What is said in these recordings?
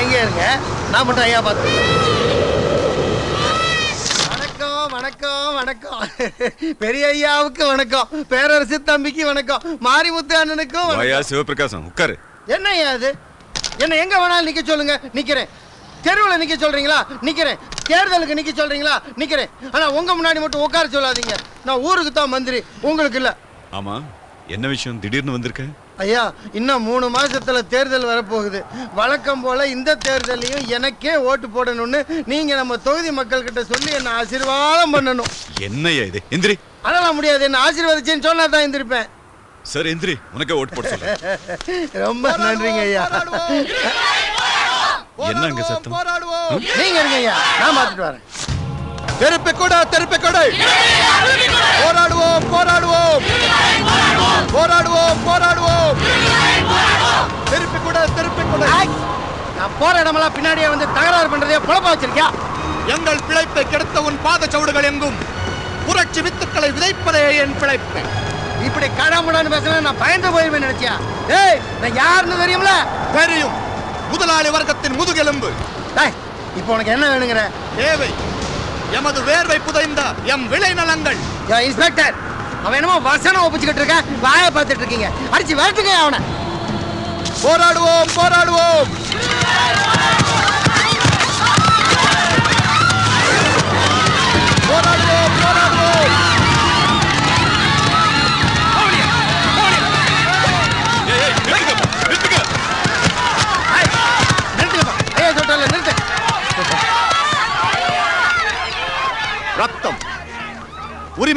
அங்கேயே இருங்க. நான் மட்டும் ஐயா பார்த்து வணக்கம் வணக்கம் வணக்கம். பெரிய ஐயாவுக்கு வணக்கம். பேரரசு தம்பிக்கு வணக்கம். மாரிமுத்து அண்ணனுக்கும். வாயா சிவபிரகாசம் உட்காரு. என்ன ஐயா அது? என்ன எங்க வேணாலும் நிக்க சொல்லுங்க. நிக்கிறேன். தெருவில் நிக்க சொல்றீங்களா? நிக்கிறேன். தேர்தலுக்கு நிக்க சொல்றீங்களா? நிக்கிறேன். ஆனா உங்க முன்னாடி மட்டும் உட்கார சொல்லாதீங்க. நான் ஊருக்கு தான் மந்திரி. உங்களுக்கு இல்ல. ஆமா. என்ன விஷயம்? திடீர்னு வந்திருக்க? ஐயா இன்னும் மூணு மாசத்துல தேர்தல் வரப்போகுது. வழக்கம் போல இந்த தேர்தலையும் எனக்கே ஓட்டு போடணும்னு நீங்க நம்ம தொகுதி மக்கள் கிட்ட சொல்லி என்ன ஆசீர்வாதம் பண்ணணும். என்னய்யா இது? எந்திரி அதெல்லாம் முடியாது என்ன ஆசீர்வதிச்சேன்னு சொன்னா தான் எந்திரிப்பேன். சார் எந்திரி உனக்கே ஓட்டு போட சொல்ல ரொம்ப நன்றிங்க ஐயா. என்ன அங்க சத்தம்? நீங்க இருங்க ஐயா நான் பார்த்துட்டு வரேன். தெருப்பு கூட தெருப்பு கொடை. போராடுவோம் போராடுவோம். போராடுவோம் போராடுவோம். தெருப்பு கூட தெருப்பு கொடை! நான் போற இடமெல்லாம் பின்னாடியே வந்து தகராறு பண்றதே பொழப்பா வச்சிருக்கியா? எங்கள் பிழைப்பை கெடுத்த உன் பாதச்சவுடுகள் எங்கும்? புரட்சி வித்துக்களை விதைப்பதே என் பிழைப்பு. இப்படி கடமுடான்னு பேசுனா நான் பயந்து போயிருவேன் நினைச்சியா? ஏய் நான் யாருன்னு தெரியும்ல? தெரியும். முதலாளி வர்க்கத்தின் முதுகெலும்பு. இப்போ உனக்கு என்ன வேணுங்கிற? தேவை. எமது வேர்வை புதைந்த எம் விளைநிலங்கள். யா இன்ஸ்பெக்டர் அவன் என்னமோ வசனம் ஒப்பிச்சுக்கிட்டு இருக்கான். வாயை பார்த்துட்டு இருக்கீங்க. அடிச்சு விரட்டுங்க அவனை. போராடுவோம் போராடுவோம்.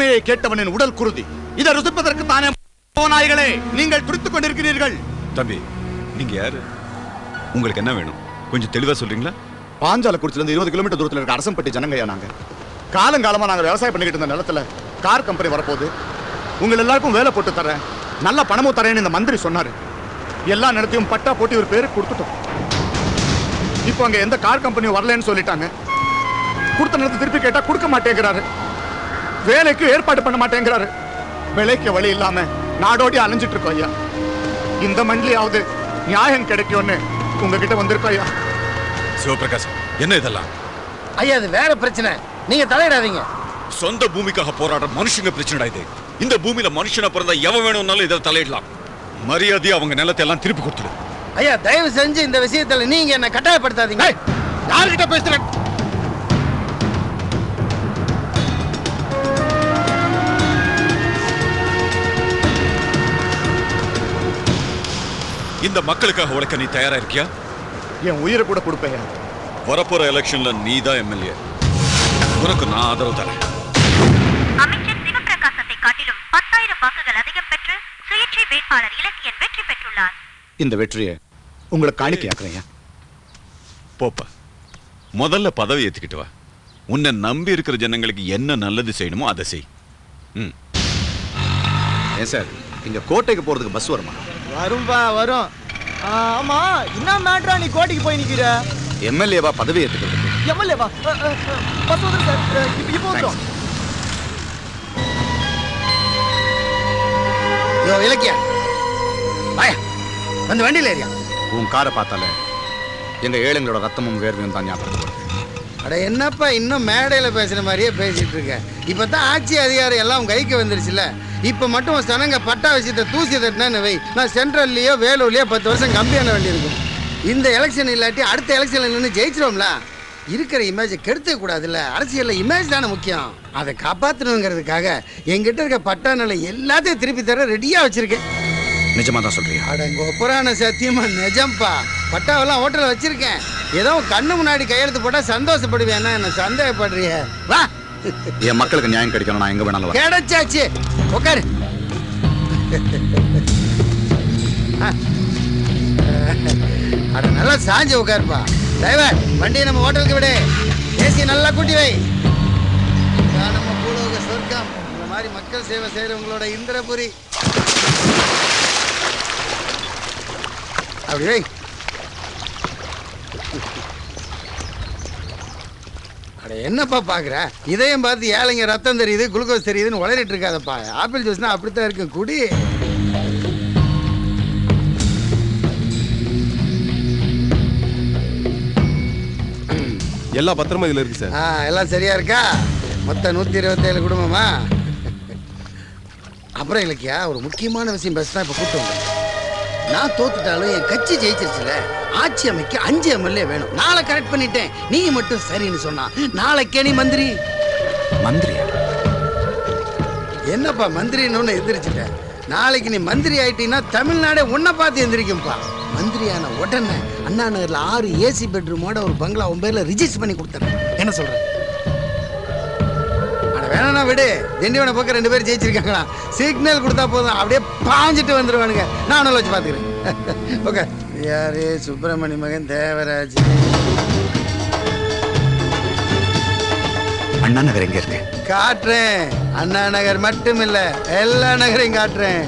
உரிமையை கேட்டவனின் உடல் குருதி. இதை ருசிப்பதற்கு தானே நாய்களே நீங்கள் துடித்துக் கொண்டிருக்கிறீர்கள். தம்பி நீங்க யாரு? உங்களுக்கு என்ன வேணும்? கொஞ்சம் தெளிவா சொல்றீங்களா? பாஞ்சாலக்குறிச்சில இருந்து இருபது கிலோமீட்டர் தூரத்துல இருக்க அரசம்பட்டி ஜனங்கய்யா நாங்க. காலங்காலமா நாங்க விவசாயம் பண்ணிக்கிட்டு இருந்த நிலத்துல கார் கம்பெனி வரப்போகுது. உங்க எல்லாருக்கும் வேலை போட்டு தரேன் நல்ல பணமும் தரேன்னு இந்த மந்திரி சொன்னாரு. எல்லா நிலத்தையும் பட்டா போட்டு ஒரு பேருக்கு கொடுத்துட்டோம். இப்போ அங்க எந்த கார் கம்பெனியும் வரலன்னு சொல்லிட்டாங்க. கொடுத்த நிலத்தை திருப்பி கேட்டா கொடுக்க மாட்டேங்கிறாரு. வேலைக்கு ஏற்பாடு பண்ண மாட்டேங்கிறாரு. விலைக்கு வழி இல்லாம நாடோடி அலைஞ்சிட்டு இருக்கோம் ஐயா. இந்த மண்ணிலாவது நியாயம் கிடைக்கும்னு உங்ககிட்ட வந்திருக்கோம் ஐயா. சிவபிரகாசம் என்ன இதெல்லாம்? ஐயா அது வேற பிரச்சனை. நீங்க தலையிடாதீங்க. சொந்த பூமிக்காக போராடுற மனுஷங்க பிரச்சனை இது. இந்த பூமியில மனுஷனா பிறந்தா எவன் வேணும்னாலும் இதில் தலையிடலாம். மரியாதையா அவங்க நிலத்தை எல்லாம் திருப்பி கொடுத்துடு. ஐயா தயவு செஞ்சு இந்த விஷயத்துல நீங்க என்ன கட்டாயப்படுத்தாதீங்க. யார்கிட்ட பேசுறேன்? இந்த மக்களுக்காக உழைக்க நீ தயாரா இருக்கியா? என் உயிரை கூட கொடுப்பேன். வரப்போற எலெக்ஷன்ல நீ தான் எம்எல்ஏ உனக்கு நான் ஆதரவு தரேன். அமைச்சர் சிவபிரகாசத்தை காட்டிலும் பத்தாயிரம் வாக்குகள் அதிகம் பெற்று சுயேட்சை வேட்பாளர் இலக்கியன் வெற்றி பெற்றுள்ளார். இந்த வெற்றியை உங்களுக்கு காணிக்கையாக்குறேன் போப்பா முதல்ல பதவி ஏத்துக்கிட்டு வா. உன்னை நம்பி இருக்கிற ஜனங்களுக்கு என்ன நல்லது செய்யணுமோ அதை செய். ம். ஏன் சார் இங்க கோட்டைக்கு போறதுக்கு பஸ் வருமா? வரும்பா வரும். ஆமா என்ன மேட்ரா நீ கோட்டைக்கு போய் நிக்கிற? எம்எல்ஏவா பதவி ஏத்துக்கிறதுக்கு எம்எல்ஏ வா அ, அ, அ, பஸ் வந்துரும் சார் இப்ப இப்போ வந்துரும். யோ இலக்கியா வாயா வந்து வண்டியில ஏறியா. உன் காரை பார்த்தாலே எங்க ஏழைங்களோட ரத்தமும் வேர்வையும் தான் ஞாபகம் வருது. அட என்னப்பா இன்னும் மேடையில பேசுற மாதிரியே பேசிட்டு இருக்க? இப்பதான் ஆட்சி அதிகாரம் எல்லாம் கைக்கு வந்துருச்சுல. இப்ப மட்டும் சனங்க பட்டா விஷயத்தை தூசி தட்டினு வை. நான் சென்ட்ரல்லையோ வேலூர்லயோ பத்து வருஷம் கம்பி பண்ண வேண்டியிருக்கும். இந்த எலெக்ஷன் இல்லாட்டி அடுத்த எலெக்ஷன்ல நின்று ஜெயிச்சிருவோம்ல. இருக்கிற இமேஜை கெடுத்துக்க கூடாதுல்ல. அரசியல்ல இமேஜ் தானே முக்கியம். அதை காப்பாற்றணுங்கிறதுக்காக என்கிட்ட இருக்க பட்டா நிலை எல்லாத்தையும் திருப்பி தர ரெடியா வச்சிருக்கேன். நிஜமா தான் சொல்றியா அடங்கோ புராண சத்தியமா நிஜம்பா. பட்டாவெல்லாம் ஹோட்டல்ல வச்சிருக்கேன். ஏதோ கண்ணு முன்னாடி கையெழுத்து போட்டா சந்தோஷப்படுவேன்னா என்ன சந்தேகப்படுறிய? வா! என் மக்களுக்கு நியாயம் கிடைக்கணும் நான் எங்க வேணாலும் கிடைச்சாச்சு. உட்காரு அட நல்லா சாஞ்சு உட்காருப்பா டிரைவர் வண்டியை நம்ம ஹோட்டலுக்கு விடு. ஏசி நல்லா கூட்டி வை. நம்ம பூலோக சொர்க்கம். இந்த மாதிரி மக்கள் சேவை செய்யறவங்களோட இந்திரபுரி. அப்படி வை. என்னப்பா பாக்குற? இதையும் பார்த்து ஏழைங்க ரத்தம் தெரியுது குளுக்கோஸ் தெரியுதுன்னு உளறிட்டு இருக்காதப்பா. ஆப்பிள் ஜூஸ்னா அப்படித்தான் இருக்கும் குடி. எல்லா பத்திரமும் இதுல இருக்கு சார். ஆ எல்லாம் சரியா இருக்கா? மொத்தம் நூற்றி இருபத்தேழு குடும்பமா? அப்புறம் இலக்கியா ஒரு முக்கியமான விஷயம் பேச தான் இப்போ வந்தேன் நான் தோத்துட்டாலும் என் கட்சி ஜெயிச்சிருச்சுல ஆட்சி அமைக்க அஞ்சு எம்எல்ஏ வேணும். நாளை கரெக்ட் பண்ணிட்டேன். நீ மட்டும் சரின்னு சொன்னா நாளைக்கே நீ மந்திரி. மந்திரியா? என்னப்பா மந்திரின்னு ஒன்று எந்திரிச்சிட்ட? நாளைக்கு நீ மந்திரி ஆயிட்டீங்கன்னா தமிழ்நாடே உன்னை பார்த்து எந்திரிக்கும்பா. மந்திரியான உடனே அண்ணா நகர்ல ஆறு ஏசி பெட்ரூமோட ஒரு பங்களா உன் பேர்ல ரிஜிஸ்டர் பண்ணி கொடுத்துறேன். என்ன சொல்ற? வேணா விடு திண்டிவன பக்கம் ரெண்டு பேரும் ஜெயிச்சிருக்காங்களா? சிக்னல் கொடுத்தா போதும். அப்படியே பாஞ்சிட்டு வந்துருவானுங்க. நானும் வச்சு பார்த்துக்கிறேன். ஓகே. யாரு? சுப்பிரமணி மகன் தேவராஜ். அண்ணா நகர் எங்க இருக்கு? காட்டுறேன். அண்ணா நகர் மட்டும் இல்ல எல்லா நகரையும் காட்டுறேன்.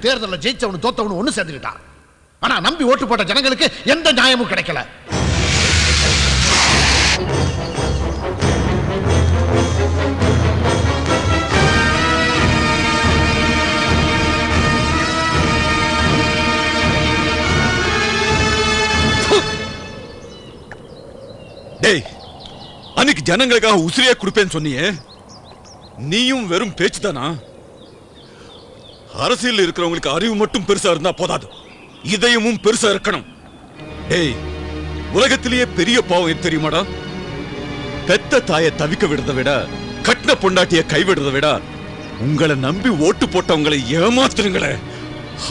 தேர்தலில் ஜெயிச்சவனு தோத்தவனு ஒண்ணு சேர்ந்துக்கிட்டான். ஆனா நம்பி ஓட்டு போட்ட ஜனங்களுக்கு எந்த நியாயமும் கிடைக்கல. அன்னைக்கு ஜனங்களுக்காக உசிரியா கொடுப்பேன்னு சொன்னியே. நீயும் வெறும் பேச்சு தானா அரசியல் இருக்கிறவங்களுக்கு அறிவு மட்டும் பெருசா இருந்தா போதாது. இதயமும் பெருசா இருக்கணும். டேய் உலகத்திலேயே பெரிய பாவம் எது தெரியுமாடா? பெத்த தாயை தவிக்க விடுறதை விட கட்டின பொண்டாட்டிய கைவிடுறதை விட உங்களை நம்பி ஓட்டு போட்டவங்களை ஏமாத்துறீங்களே.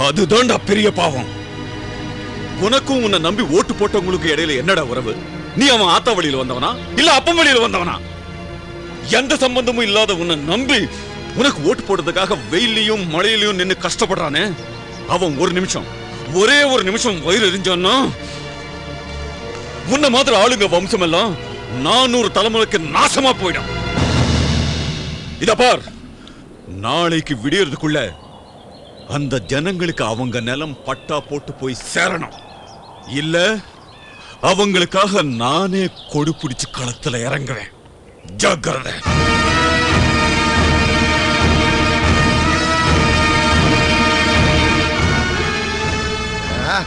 அதுதான்டா பெரிய பாவம். உனக்கும் உன்னை நம்பி ஓட்டு போட்டவங்களுக்கு இடையில என்னடா உறவு? நீ அவன் ஆத்தா வழியில வந்தவனா? இல்ல அப்பம் வழியில வந்தவனா? எந்த சம்பந்தமும் இல்லாத உன்னை நம்பி உனக்கு ஓட்டு போடுறதுக்காக வெயிலையும் மழையிலையும் நின்னு கஷ்டப்படுறானே? அவன் ஒரு நிமிஷம் ஒரே ஒரு நிமிஷம் வயிறு எரிஞ்சான்னா? உன்ன மாதிரி ஆளுங்க வம்சம் எல்லாம் நானூறு தலைமுறைக்கு நாசமா போயிடும். இத பார் நாளைக்கு விடியறதுக்குள்ள அந்த ஜனங்களுக்கு அவங்க நிலம் பட்டா போட்டு போய் சேரணும். இல்ல அவங்களுக்காக நானே கொடு பிடிச்சு களத்துல இறங்குவேன். ஜாக்கிரத. ஆ,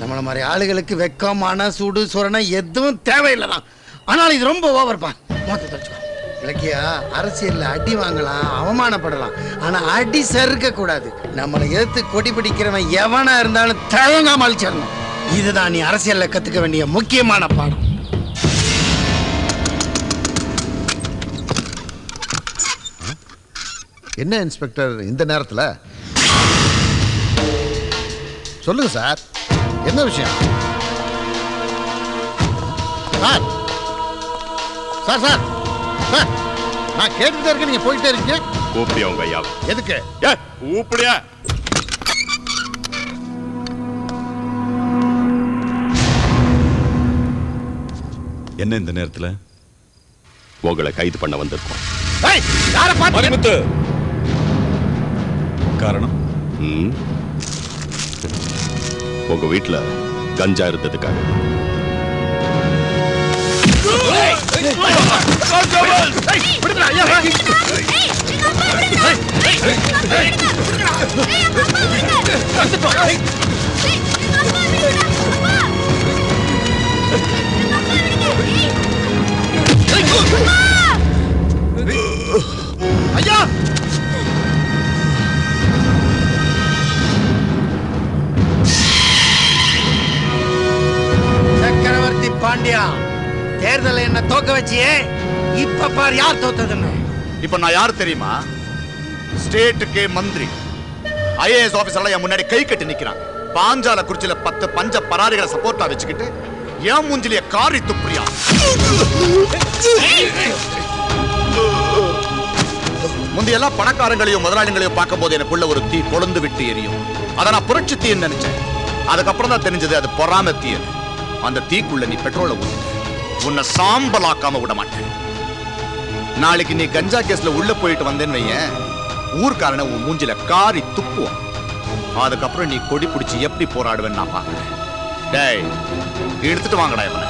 நம்மள மாதிரி ஆளுகளுக்கு வெக்கம் மன சூடு சுரணை எதுவும் தேவையில்லைதான் ஆனால் இது ரொம்ப ஓவர்ப்பா மொத்த தொலைச்சுக்கோ இலக்கியா அரசியல்ல அடி வாங்கலாம் அவமானப்படலாம். ஆனா அடி சறுக்க கூடாது நம்மளை எதிர்த்து கொடி பிடிக்கிறவன் எவனா இருந்தாலும் தயங்காமல் அழிச்சிடணும். இதுதான் நீ அரசியல்ல கத்துக்க வேண்டிய முக்கியமான பாடம். என்ன இன்ஸ்பெக்டர் இந்த நேரத்துல? சொல்லுங்க சார். என்ன விஷயம்? சார். Sir sir. சார் நான் கேட்டுட்டே இருக்கேன் நீங்க போயிட்டே இருக்கீங்க. கூப்பிடியா உங்க ஐயாவை. எதுக்கு? ஏ கூப்பிடியா என்ன இந்த நேரத்துல உங்களை கைது பண்ண வந்திருக்கோம் காரணம். உங்க வீட்டுல கஞ்சா இருந்ததுக்காக ஐயா! சக்கரவர்த்தி பாண்டியா தேர்தலை என்ன தோக்க வச்சியே? இப்ப பார் யார் தோத்ததுன்னு? இப்ப நான் யார் தெரியுமா? ஸ்டேட்டுக்கே மந்திரி. ஐஏஎஸ் ஆபீசர்லாம் என் முன்னாடி கை கட்டி நிக்கிறாங்க. பாஞ்சால குறிச்சில பத்து பஞ்ச பராரிகளை சப்போர்ட்டா வச்சுக்கிட்டு என் மூஞ்சிலிய காரி துப்புறியா முந்தையெல்லாம் பணக்காரங்களையும் முதலாளிகளையும் பார்க்கும்போது எனக்குள்ள ஒரு தீ கொழுந்து விட்டு எரியும். அதை நான் புரட்சி தீன்னு நினைச்சேன். அதுக்கப்புறம் தான் தெரிஞ்சது அது பொறாம தீயல் அந்த தீக்குள்ள நீ பெட்ரோலை ஊத்து உன்னை சாம்பலாக்காம விட மாட்டேன். நாளைக்கு நீ கஞ்சா கேஸ்ல உள்ள போயிட்டு வந்தேன்னு வையன். ஊர்க்காரனை உன் மூஞ்சில காரி துப்புவான். அதுக்கப்புறம் நீ கொடி பிடிச்சி எப்படி போராடுவேன்னு நான் பார்க்கிறேன். டேய் எடுத்துட்டு வாங்கடா இவனை.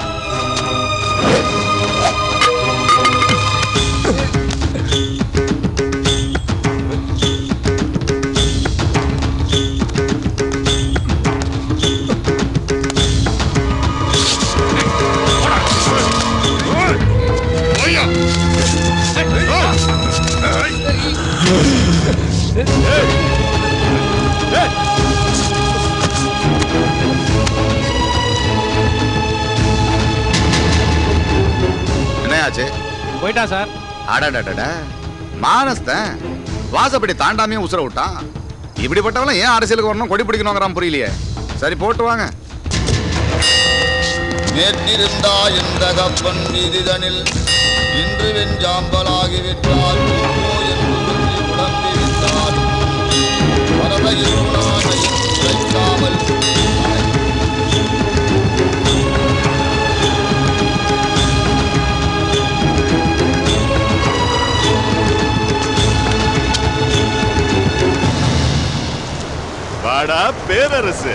என்னையாச்சு போயிட்டா சார். அடடடட மானஸ்தன் வாசப்படி தாண்டாமையும் உசுர விட்டான். இப்படிப்பட்டவன் ஏன் அரசியலுக்கு வரணும்? கொடி பிடிக்கணுங்கிறான் புரியலையே. சரி போட்டு வாங்க. நேற்றிருந்தா எந்த கப்பன் வீதிதனில் இன்று வெஞ்சாம்பலாகி விட்டால் ஓ என்று பேரரசு.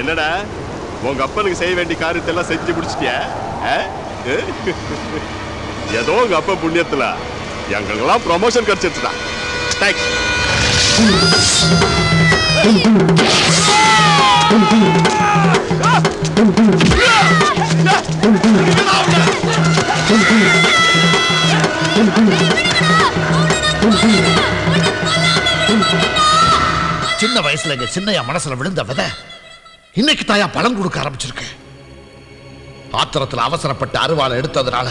என்னடா உங்க அப்பனுக்கு செய்ய வேண்டிய காரியத்தை எல்லாம் செஞ்சு முடிச்சிட்டியா? ஏதோ உங்க அப்பா புண்ணியத்துல எங்களுக்கெல்லாம் ப்ரொமோஷன் கிடைச்சிருச்சுடா. தேங்க்ஸ் சின்ன வயசுல எங்க சின்னையா மனசுல விழுந்த வித இன்னைக்கு தாயா பழம் கொடுக்க ஆரம்பிச்சிருக்கு. ஆத்திரத்துல அவசரப்பட்டு அருவாளை எடுத்ததுனால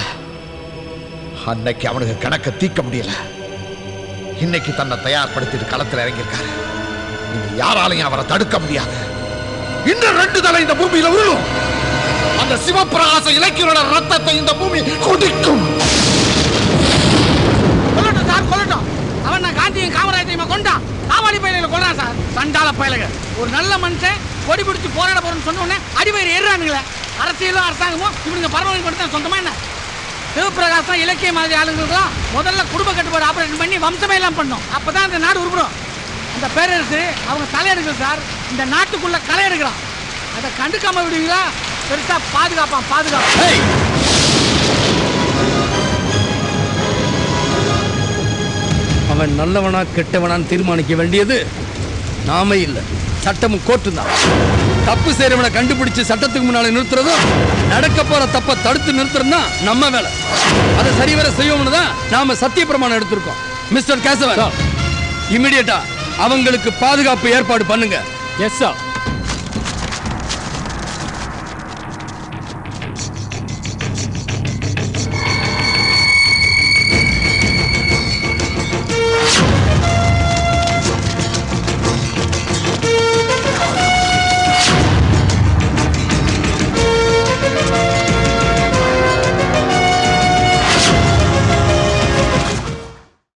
அன்னைக்கு அவனுக்கு கணக்க தீக்க முடியல. இன்னைக்கு தன்னை தயார்படுத்திட்டு களத்துல இறங்கியிருக்காரு. இனி யாராலையும் அவரை தடுக்க முடியாது. இன்னும் ரெண்டு தலை இந்த பூமியில உருளும். அந்த சிவபிரகாச இலக்கியோட ரத்தத்தை இந்த பூமி குடிக்கும் கொல்லட்டும் சார் கொல்லட்டும். அவன் காந்தியும் காமராஜையும் கொண்டா? காவாலி பயிலுகளை சார்? சண்டால பயலுங்க ஒரு நல்ல மனுஷன் கொடி பிடிச்சி போராட போறேன்னு சொன்ன உடனே அடிவயிறு ஏறுறானுங்களே. அரசியலும் அரசாங்கமும் இவனுங்க பரவாயில்லை மட்டும் தான் சொந்தமா என்ன? சிவபிரகாசம் இலக்கிய மாதிரி ஆளுங்களுக்கும் முதல்ல குடும்ப கட்டுப்பாடு ஆபரேஷன் பண்ணி வம்சமே எல்லாம் பண்ணோம். அப்பதான் இந்த நாடு உருப்படும் அந்த பேரரசு அவங்க தலையெடுக்கல சார். இந்த நாட்டுக்குள்ளே களை எடுக்கிறான் அதை கண்டுக்காமல் விடுவீங்களா? பெருசாக பாதுகாப்பான் பாதுகாப்பான். அவன் நல்லவனா கெட்டவனான்னு தீர்மானிக்க வேண்டியது நாம இல்ல. சட்டமும் கோர்ட்டு தான் தப்பு செய்யறவனை கண்டுபிடிச்சு சட்டத்துக்கு முன்னால நிறுத்துறதும் நடக்க போற தப்ப தடுத்து நிறுத்துறதும் தான் நம்ம வேலை. அதை சரிவர செய்வோம்னு தான் நாம சத்திய பிரமாணம் எடுத்திருக்கோம். மிஸ்டர் கேசவன் இமிடியட்டா அவங்களுக்கு பாதுகாப்பு ஏற்பாடு பண்ணுங்க. Yes sir